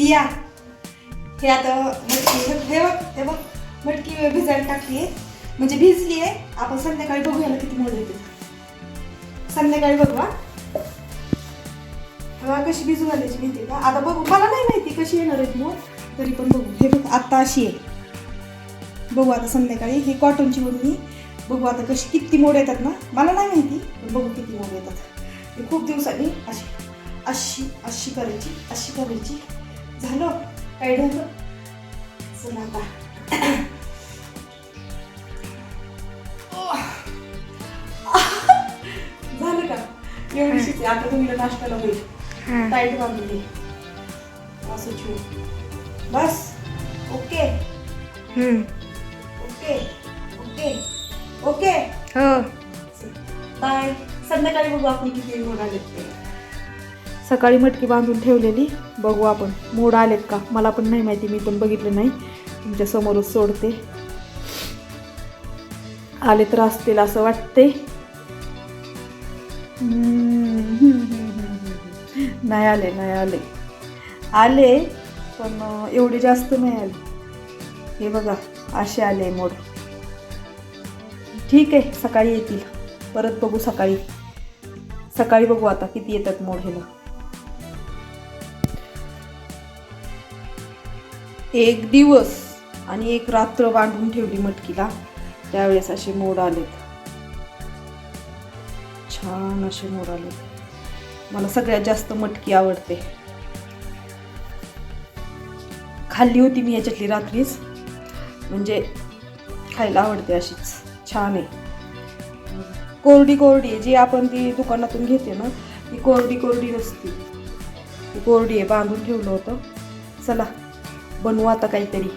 या. हे आता मटकी हे बघ हे बघ. मटकी भिजायला टाकली आहे म्हणजे भिजली आहे आपण संध्याकाळी बघूयाला किती मोड येते संध्याकाळी बघू हा. कशी भिजू घालायची माहिती का? आता बघू मला नाही माहिती कशी येणार आहेत मोड तरी पण बघू. हे बघ आता अशी आहे. बघू आता संध्याकाळी. ही कॉटनची म्हणून मी बघू आता कशी किती मोड येतात ना. मला नाही माहिती पण बघू किती मोड येतात. खूप दिवसांनी अशी अशी अशी करायची अशी करायची. झालं? काय झालं? चला आता. झालं का? एवढीशीच. आता तुम्ही नाश्त्याला होईल टाईट बांधून घे असं ठेवू. बस. ओके. ओके. ओके. ओके. हो. बाय. संध्याकाळी बघू आपण किती मोड आलेत ते सकाळी मटकी बांधून ठेवलेली. बघू आपण मोड आलेत का? मला पण नाही माहिती मी पण बघितलं नाही. तुमच्या समोरच सोडते. आले तर असतील असं वाटते. नाही आले नाही आले. आले पण एवढे जास्त नाही आले. हे बघा असे आले मोड. ठीक आहे सकाळी येतील. परत बघू सकाळी. सकाळी बघू आता किती येतात मोड ह्याला. एक दिवस आणि एक रात्र बांधून ठेवली मटकीला. त्यावेळेस असे मोड आलेत. छान असे मोड आले मला सगळ्यात जास्त मटकी आवडते. खाल्ली होती मी याच्यातली रात्रीच. म्हणजे खायला आवडते अशीच. छान आहे. कोरडी कोरडी आहे. जी आपण ती दुकानातून घेते ना ती कोरडी कोरडी नसती. ती कोरडी आहे बांधून ठेवलं होतं. चला. बनवू आता काहीतरी.